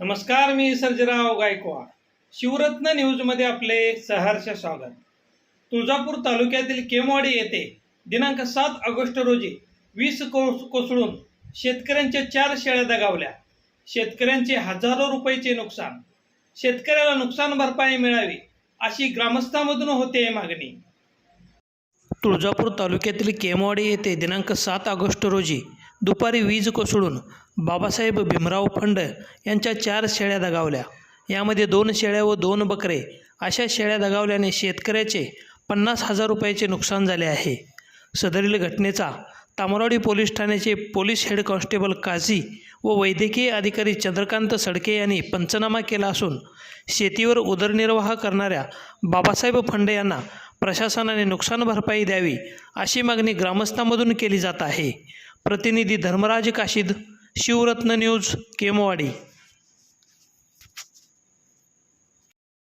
नमस्कार मी सर्जराव गायकवाड. शिवरत्न न्यूजमध्ये आपले सहर्ष स्वागत. तुळजापूर तालुक्यातील केमवाडी येथे दिनांक सात ऑगस्ट रोजी वीस कोस कोसळून शेतकऱ्यांच्या चार शेळ्या दगावल्या. शेतकऱ्यांचे हजारो रुपयाचे नुकसान. शेतकऱ्याला नुकसान भरपाई मिळावी अशी ग्रामस्थांमधून होते मागणी. तुळजापूर तालुक्यातील केमवाडी येथे दिनांक सात ऑगस्ट रोजी दुपारी वीज कोसळून बाबासाहेब भीमराव फंड यांच्या चार शेळ्या दगावल्या. यामध्ये दोन शेळ्या व दोन बकरे अशा शेळ्या दगावल्याने शेतकऱ्याचे पन्नास हजार रुपयाचे नुकसान झाले आहे. सदरील घटनेचा तामरवाडी पोलीस ठाण्याचे पोलीस हेड कॉन्स्टेबल काझी व वैद्यकीय अधिकारी चंद्रकांत सडके यांनी पंचनामा केला असून शेतीवर उदरनिर्वाह करणाऱ्या बाबासाहेब फंडे यांना प्रशासनाने नुकसान भरपाई द्यावी अशी मागणी ग्रामस्थांमधून केली जात आहे. प्रतिनिधी धर्मराज काशीद शिवरत्न न्यूज केमवाडी.